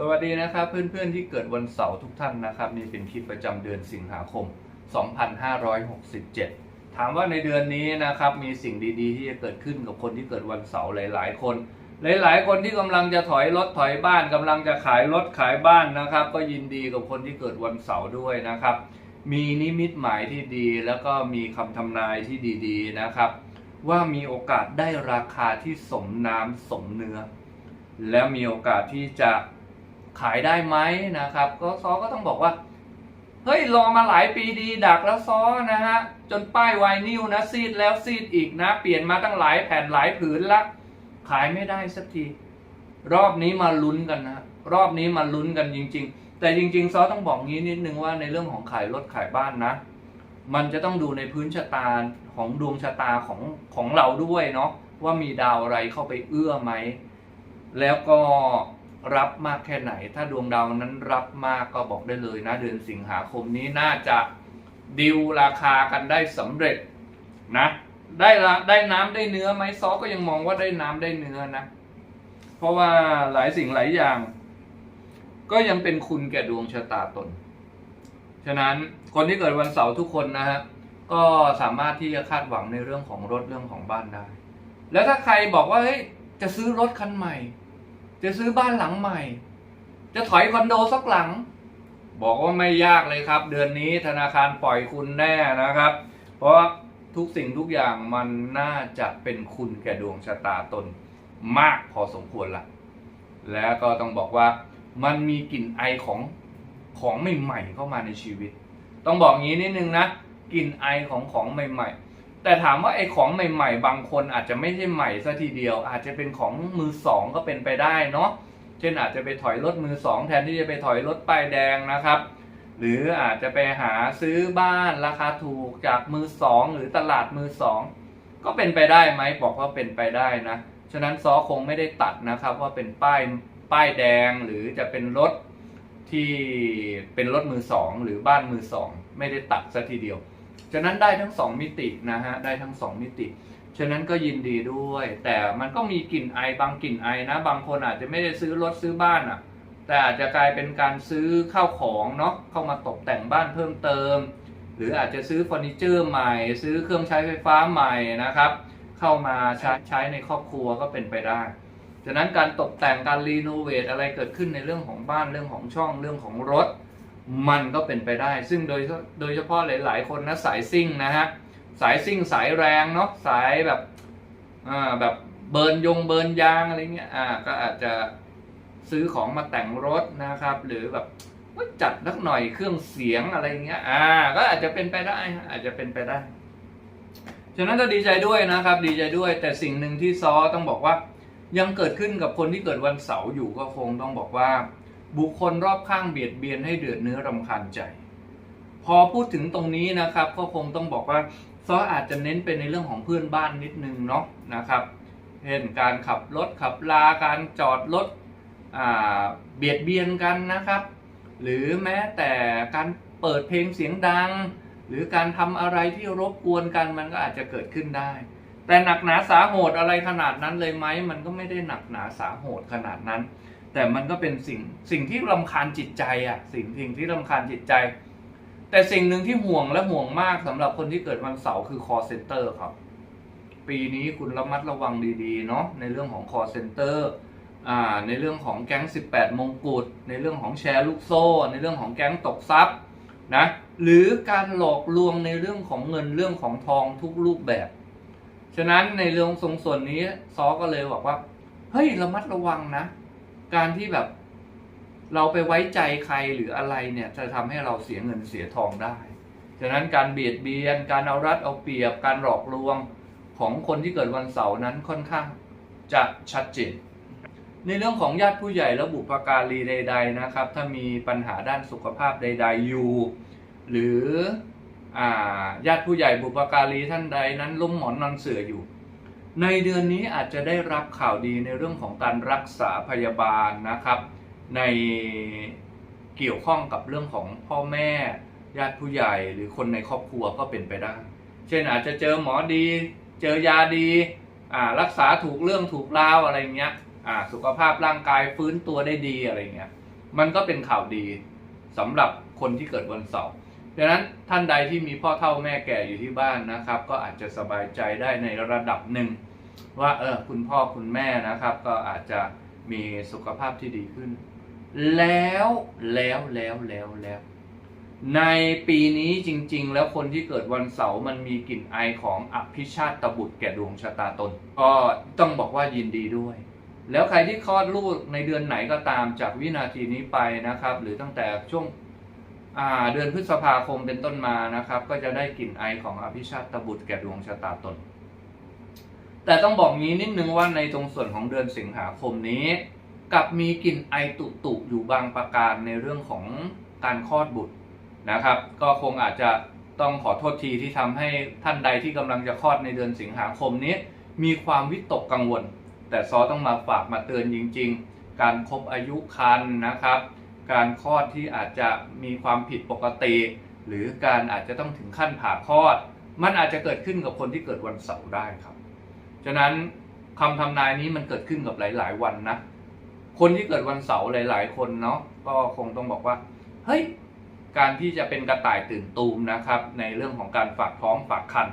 สวัสดีนะครับเพื่อนๆที่เกิดวันเสาร์ทุกท่านนะครับนี่เป็นคลิปประจำเดือนสิงหาคม 2567 ถามว่าในเดือนนี้นะครับมีสิ่งดีๆ ที่จะเกิดขึ้นกับคนที่เกิดวันเสาร์หลายๆ คน หลายๆ คนที่กำลังจะถอยรถถอยบ้านกำลังจะขายรถขายบ้านนะครับ ก็ยินดีกับคนที่เกิดวันเสาร์ด้วยนะครับ มีนิมิตหมายที่ดีแล้วก็มีคำทำนายที่ดีๆนะครับ ว่ามีโอกาสได้ราคาที่สมน้ำสมเนื้อ แล้วมีโอกาสที่จะ ขายได้ไหมนะครับก็ซอก็ต้องบอกว่า เฮ้ยรอมาหลายปีดีดักแล้วซอนะฮะจนป้ายไวนิวนะซีดแล้วซีดอีกนะ เปลี่ยนมาตั้งหลายแผ่นหลายผืนละขายไม่ได้สักที รอบนี้มาลุ้นกันนะรอบนี้มาลุ้นกันจริง ๆ แต่จริง ๆ ซอต้องบอกงี้นิดนึงว่าในเรื่องของขายรถขายบ้านนะ มันจะต้องดูในพื้นชะตาของดวงชะตาของของเราด้วยเนาะว่ามีดาวอะไรเข้าไปเอื้อไหมแล้วก็ รับมากแค่ไหน ถ้าดวงดาวนั้นรับมากก็บอกได้เลยนะ เดือนสิงหาคมนี้น่าจะดิวราคากันได้สำเร็จนะได้ละได้น้ำได้เนื้อไหมซอก็ยังมองว่าได้น้ำได้เนื้อนะ เพราะว่าหลายสิ่งหลายอย่าง ก็ยังเป็นคุณแก่ดวงชะตาตน ฉะนั้นคนที่เกิดวันเสาร์ทุกคนนะฮะก็สามารถที่จะคาดหวังในเรื่องของรถเรื่องของบ้านได้ แล้วถ้าใครบอกว่าเฮ้ยจะซื้อรถคันใหม่ จะซื้อบ้านหลังใหม่ จะถอยคอนโดสักหลัง บอกว่าไม่ยากเลยครับ เดือนนี้ธนาคารปล่อยคุณแน่นะครับ เพราะทุกสิ่งทุกอย่างมันน่าจะเป็นคุณแก่ดวงชะตาตนมากพอสมควรละแล้วก็ต้องบอกว่ามันมีกลิ่นไอของของใหม่ๆเข้ามาในชีวิต ต้องบอกงี้นิดนึงนะกลิ่นไอของของใหม่ๆ แต่ถามว่าไอ้ของใหม่ๆ บางคนอาจจะไม่ใช่ใหม่ซะทีเดียว อาจจะเป็นของมือสองก็เป็นไปได้เนาะเช่นอาจจะไปถอยรถมือสองแทนที่จะไปถอยรถป้ายแดงนะครับ หรืออาจจะไปหาซื้อบ้านราคาถูกจากมือสองหรือตลาดมือสองก็เป็นไปได้ไหมบอกว่าเป็นไปได้นะฉะนั้นซอคงไม่ได้ตัดนะครับว่าเป็นป้ายป้ายแดงหรือจะเป็นรถที่เป็นรถมือสองหรือบ้านมือสองไม่ได้ตัดซะทีเดียว ฉะนั้นได้ทั้งสองมิตินะฮะได้ทั้งสองมิติ ฉะนั้นก็ยินดีด้วย แต่มันก็มีกลิ่นไอบางกลิ่นไอนะ บางคนอาจจะไม่ได้ซื้อรถซื้อบ้านอะ แต่อาจจะกลายเป็นการซื้อข้าวของเนาะเข้ามาตกแต่งบ้านเพิ่มเติม หรืออาจจะซื้อเฟอร์นิเจอร์ใหม่ ซื้อเครื่องใช้ไฟฟ้าใหม่นะครับ เข้ามาใช้ใช้ในครอบครัวก็เป็นไปได้ฉะนั้นการตกแต่งการรีโนเวทอะไรเกิดขึ้นในเรื่องของบ้านเรื่องของช่องเรื่องของรถ มันก็เป็นไปได้ ซึ่งโดยโดยเฉพาะหลาย ๆ คนนะสายซิ่งนะฮะสายซิ่งสายแรงเนาะสายแบบอ่าแบบเบิร์นยงเบิร์นยางอะไรเงี้ยอ่าก็อาจจะซื้อของมาแต่งรถนะครับ หรือแบบว่าจัดนักหน่อยเครื่องเสียงอะไรเงี้ยอ่าก็อาจจะเป็นไปได้อาจจะเป็นไปได้ฉะนั้นก็ดีใจด้วยนะครับ ดีใจด้วย แต่สิ่งหนึ่งที่ซอต้องบอกว่า ยังเกิดขึ้นกับคนที่เกิดวันเสาร์อยู่ก็คงต้องบอกว่า บุคคลรอบข้างเบียดเบียนให้เดือดเนื้อรำคาญใจ พอพูดถึงตรงนี้นะครับก็คงต้องบอกว่าซออาจจะเน้นไปในเรื่องของเพื่อนบ้านนิดนึงเนาะนะครับเช่นการขับรถขับลาการจอดรถเบียดเบียนกันนะครับ หรือแม้แต่การเปิดเพลงเสียงดัง หรือการทำอะไรที่รบกวนกันมันก็อาจจะเกิดขึ้นได้ แต่หนักหนาสาโหดอะไรขนาดนั้นเลยไหมมันก็ไม่ได้หนักหนาสาโหดขนาดนั้น แต่มันก็เป็นสิ่งสิ่งที่รำคาญจิตใจอะสิ่งสิ่งที่รำคาญจิตใจ แต่สิ่งหนึ่งที่ห่วงและห่วงมากสำหรับคนที่เกิดวันเสาร์คือ call center ครับ ปีนี้คุณระมัดระวังดีๆเนาะในเรื่องของ call center อ่าในเรื่องของแก๊ง 18 มงกุฎในเรื่องของแชร์ลูกโซ่ ในเรื่องของแก๊งตกทรัพย์นะหรือการหลอกลวงในเรื่องของเงินเรื่องของทองทุกรูปแบบ ฉะนั้นในเรื่องทรงส่วนนี้ซอก็เลยบอกว่า เฮ้ยระมัดระวังนะ การที่แบบเราไปไว้ใจใครหรืออะไรเนี่ยจะทำให้เราเสียเงินเสียทองได้ฉะนั้นการเบียดเบียน การเอารัดเอาเปรียบ การหลอกลวงของคนที่เกิดวันเสาร์นั้นค่อนข้างจะชัดเจน ในเรื่องของญาติผู้ใหญ่และบุพการีใด ๆนะครับ ถ้ามีปัญหาด้านสุขภาพใด ๆ อยู่ หรือญาติผู้ใหญ่บุพการีท่านใดนั้นล้มหมอนนอนเสืออยู่ ในเดือนนี้อาจจะได้รับข่าวดีในเรื่องของการรักษาพยาบาลนะครับ ในเกี่ยวข้องกับเรื่องของพ่อแม่ญาติผู้ใหญ่หรือคนในครอบครัวก็เป็นไปได้ เช่นอาจจะเจอหมอดี เจอยาดีรักษาถูกเรื่องถูกราวอะไรเงี้ยสุขภาพร่างกายฟื้นตัวได้ดีอะไรเงี้ยมันก็เป็นข่าวดีสำหรับคนที่เกิดวันเสาร์ดังนั้นท่านใดที่มีพ่อเฒ่าแม่แก่อยู่ที่บ้านนะครับ ก็อาจจะสบายใจได้ในระดับหนึ่ง ว่าเออคุณพ่อคุณแม่นะครับ ก็อาจจะมีสุขภาพที่ดีขึ้น แล้วแล้วแล้วแล้วแล้วในปีนี้จริง ๆ แล้วคนที่เกิดวันเสาร์มันมีกลิ่นไอของอภิชาติตบุตรแก่ดวงชะตาตน ก็ต้องบอกว่ายินดีด้วย แล้วใครที่คลอดลูกในเดือนไหนก็ตามจากวินาทีนี้ไปนะครับ หรือตั้งแต่ช่วงเดือนพฤษภาคมเป็นต้นมานะครับ ก็จะได้กลิ่นไอของอภิชาติตบุตรแก่ดวงชะตาตน แต่ต้องบอกงี้นิดนึงว่าในตรงส่วนของเดือนสิงหาคมนี้กลับมีกลิ่นไอตุตุๆอยู่บางประการในเรื่องของการคลอดบุตรนะครับ ก็คงอาจจะต้องขอโทษทีที่ทำให้ท่านใดที่กำลังจะคลอดในเดือนสิงหาคมนี้ มีความวิตกกังวล แต่ซอต้องมาฝากมาเตือนจริง ๆ การครบอายุคันนะครับ การคลอดที่อาจจะมีความผิดปกติ หรือการอาจจะต้องถึงขั้นผ่าคลอด มันอาจจะเกิดขึ้นกับคนที่เกิดวันเสาร์ได้ครับ ฉะนั้นคำทำนายนี้มันเกิดขึ้นกับหลาย ๆ วันนะ คนที่เกิดวันเสาร์หลาย ๆ คนเนาะก็คงต้องบอกว่า เฮ้ย การที่จะเป็นกระต่ายตื่นตูมนะครับ ในเรื่องของการฝากท้องฝากคัน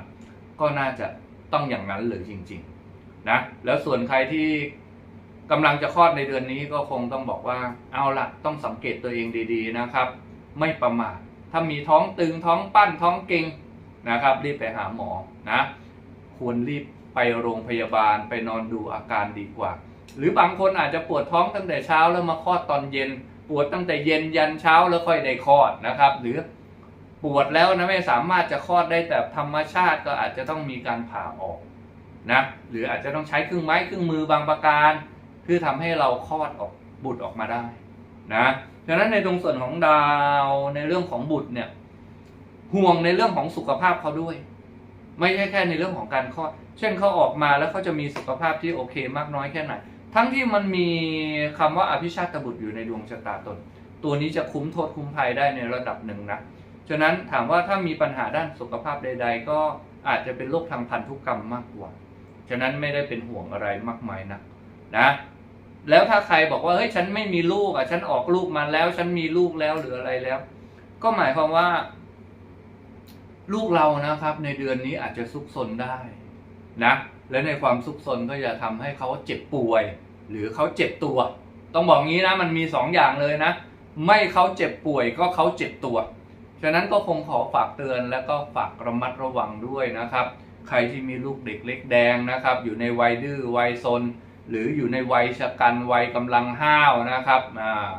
ก็น่าจะต้องอย่างนั้นเลยจริง ๆ นะ แล้วส่วนใครที่กำลังจะคลอดในเดือนนี้ก็คงต้องบอกว่า เอาละต้องสังเกตตัวเองดี ๆ นะครับ ไม่ประมาท ถ้ามีท้องตึงท้องปั้นท้องเก่งนะครับ รีบไปหาหมอนะ ควรรีบ ไปโรงพยาบาลไปนอนดูอาการดีกว่า หรือบางคนอาจจะปวดท้องตั้งแต่เช้าแล้วมาคลอดตอนเย็น ปวดตั้งแต่เย็นยันเช้าแล้วค่อยได้คลอดนะครับ หรือปวดแล้วนะไม่สามารถจะคลอดได้แต่ธรรมชาติก็อาจจะต้องมีการผ่าออกนะหรืออาจจะต้องใช้เครื่องไม้เครื่องมือบางประการเพื่อทำให้เราคลอดออกบุตรออกมาได้นะฉะนั้นในตรงส่วนของดาวในเรื่องของบุตรเนี่ยห่วงในเรื่องของสุขภาพเขาด้วย ไม่ใช่แค่ในเรื่องของการคลอด เช่นเขาออกมาแล้วเขาจะมีสุขภาพที่โอเคมากน้อยแค่ไหน ทั้งที่มันมีคำว่าอภิชาติบุตรอยู่ในดวงชะตาตน ตัวนี้จะคุ้มโทษคุ้มภัยได้ในระดับหนึ่งนะ ฉะนั้นถามว่าถ้ามีปัญหาด้านสุขภาพใด ๆ ก็อาจจะเป็นโรคทางพันธุกรรมมากกว่า ฉะนั้นไม่ได้เป็นห่วงอะไรมากมายนะนะ แล้วถ้าใครบอกว่าเฮ้ยฉันไม่มีลูกอะฉันออกลูกมาแล้ว ฉันมีลูกแล้วหรืออะไรแล้ว ก็หมายความว่า ลูกเรานะครับ ในเดือนนี้อาจจะซุกซนได้นะ และในความซุกซนก็จะทำให้เขาเจ็บป่วย หรือเขาเจ็บตัว ต้องบอกงี้นะมันมีสองอย่างเลยนะ ไม่เขาเจ็บป่วยก็เขาเจ็บตัว ฉะนั้นก็คงขอฝากเตือนและก็ฝากระมัดระวังด้วยนะครับ ใครที่มีลูกเด็กเล็กแดงนะครับ อยู่ในวัยดื้อวัยซน หรืออยู่ในวัยชะกันวัยกำลังห้าวนะครับอ่า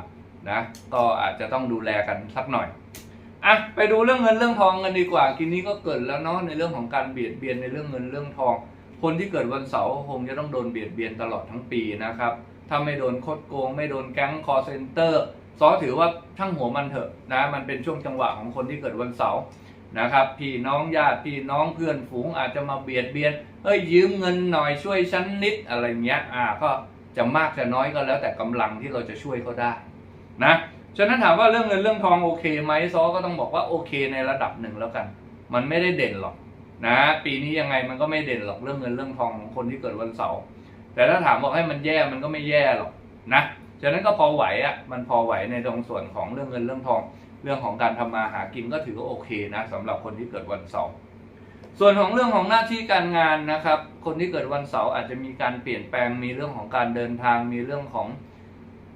นะก็อาจจะต้องดูแลกันสักหน่อย อะไปดูเรื่องเงินเรื่องทองกันดีกว่ากินนี้ก็เกิดแล้วเนาะในเรื่องของการเบียดเบียนในเรื่องเงินเรื่องทอง คนที่เกิดวันเสาร์คงจะต้องโดนเบียดเบียนตลอดทั้งปีนะครับถ้าไม่โดนคดโกง ไม่โดนแก๊งคอร์เซนเตอร์ซอถือว่าช่างหัวมันเถอะนะมันเป็นช่วงจังหวะของคนที่เกิดวันเสาร์นะครับพี่น้องญาติพี่น้องเพื่อนฝูงอาจจะมาเบียดเบียนเอ้ยยืมเงินหน่อยช่วยฉันนิดอะไรเงี้ยอ่าก็จะมากจะน้อยก็แล้วแต่กำลังที่เราจะช่วยเขาได้นะ ฉะนั้นถามว่าเรื่องเงินเรื่องทองโอเคไหมซอก็ต้องบอกว่าโอเคในระดับหนึ่งแล้วกัน มันไม่ได้เด่นหรอกนะ ปีนี้ยังไงมันก็ไม่เด่นหรอกเรื่องเงินเรื่องทองของคนที่เกิดวันเสาร์แต่ถ้าถามบอกให้มันแย่มันก็ไม่แย่หรอกนะฉะนั้นก็พอไหวอะมันพอไหวในตรงส่วนของเรื่องเงินเรื่องทอง เรื่องของการทำมาหากินก็ถือว่าโอเคนะสำหรับคนที่เกิดวันเสาร์ส่วนของเรื่องของหน้าที่การงานนะครับ คนที่เกิดวันเสาร์อาจจะมีการเปลี่ยนแปลงมีเรื่องของการเดินทางมีเรื่องของ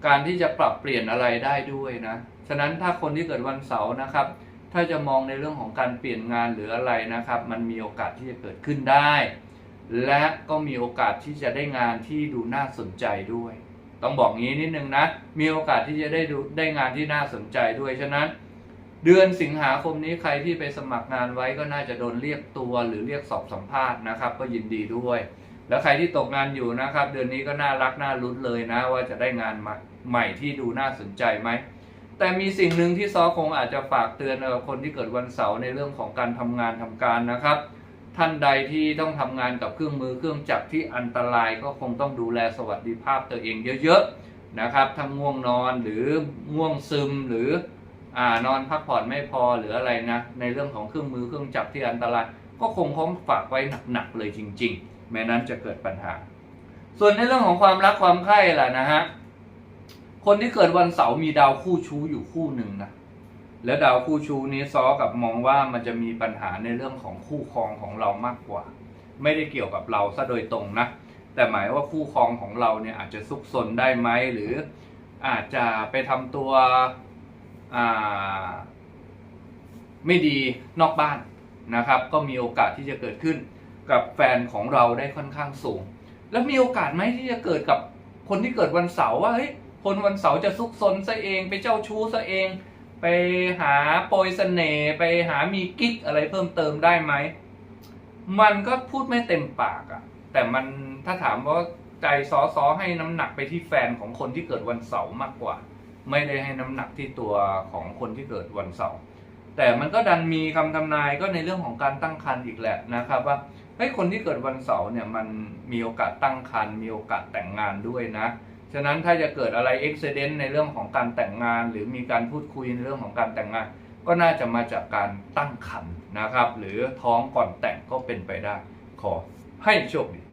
การที่จะปรับเปลี่ยนอะไรได้ด้วยนะ ฉะนั้นถ้าคนที่เกิดวันเสาร์นะครับ ถ้าจะมองในเรื่องของการเปลี่ยนงานหรืออะไรนะครับ มันมีโอกาสที่จะเกิดขึ้นได้ และก็มีโอกาสที่จะได้งานที่ดูน่าสนใจด้วย ต้องบอกงี้นิดนึงนะ มีโอกาสที่จะได้ดูได้งานที่น่าสนใจด้วย ฉะนั้น เดือนสิงหาคมนี้ใครที่ไปสมัครงานไว้ก็น่าจะโดนเรียกตัว หรือเรียกสอบสัมภาษณ์นะครับ ก็ยินดีด้วย แล้วใครที่ตกงานอยู่นะครับ เดือนนี้ก็น่ารักน่าลุ้นเลยนะ ว่าจะได้งานใหม่ที่ดูน่าสนใจไหมแต่มีสิ่งหนึ่งที่ซอคงอาจจะฝากเตือนกับคนที่เกิดวันเสาร์ในเรื่องของการทำงานทำการนะครับ ท่านใดที่ต้องทำงานกับเครื่องมือเครื่องจักรที่อันตรายก็คงต้องดูแลสวัสดิภาพตัวเองเยอะๆนะครับทั้งง่วงนอนหรือง่วงซึมหรืออ่านอนพักผ่อนไม่พอหรืออะไรนะในเรื่องของเครื่องมือเครื่องจักรที่อันตราย ก็คงคงฝากไว้หนักๆเลยจริง ๆ แม้นั้นจะเกิดปัญหา ส่วนในเรื่องของความรักความใคร่ล่ะนะฮะคนที่เกิดวันเสาร์มีดาวคู่ชู้อยู่คู่หนึ่งนะแล้วดาวคู่ชู้นี้ซ้อกับมองว่ามันจะมีปัญหาในเรื่องของคู่ครองของเรามากกว่า ไม่ได้เกี่ยวกับเราซะโดยตรงนะแต่หมายว่าคู่ครองของเราเนี่ยอาจจะซุกซนได้ไหมหรืออาจจะไปทำตัวไม่ดีนอกบ้านนะครับ ก็มีโอกาสที่จะเกิดขึ้น กับแฟนของเราได้ค่อนข้างสูง แล้วมีโอกาสไหมที่จะเกิดกับคนที่เกิดวันเสาร์ว่าเฮ้ยคนวันเสาร์จะซุกซนซะเองไปเจ้าชู้ซะเอง ไปหาโปรยเสน่ห์ไปหามีกิ๊กอะไรเพิ่มเติมได้ไหมมันก็พูดไม่เต็มปากอะแต่มันถ้าถามว่าใจซอซอให้น้ำหนักไปที่แฟนของคนที่เกิดวันเสาร์มากกว่า ไม่ได้ให้น้ำหนักที่ตัวของคนที่เกิดวันเสาร์แต่มันก็ดันมีคำทำนายก็ในเรื่องของการตั้งครรภ์อีกแหละนะครับว่า ฮ้ยคนที่เกิดวันเสาร์เนี่ยมันมีโอกาสตั้งครรภ์มีโอกาสแต่งงานด้วยนะ ฉะนั้นถ้าจะเกิดอะไรเอ็กซิเดนต์ในเรื่องของการแต่งงาน หรือมีการพูดคุยในเรื่องของการแต่งงาน ก็น่าจะมาจากการตั้งครรภ์นะครับ หรือท้องก่อนแต่งก็เป็นไปได้ขอให้โชคดี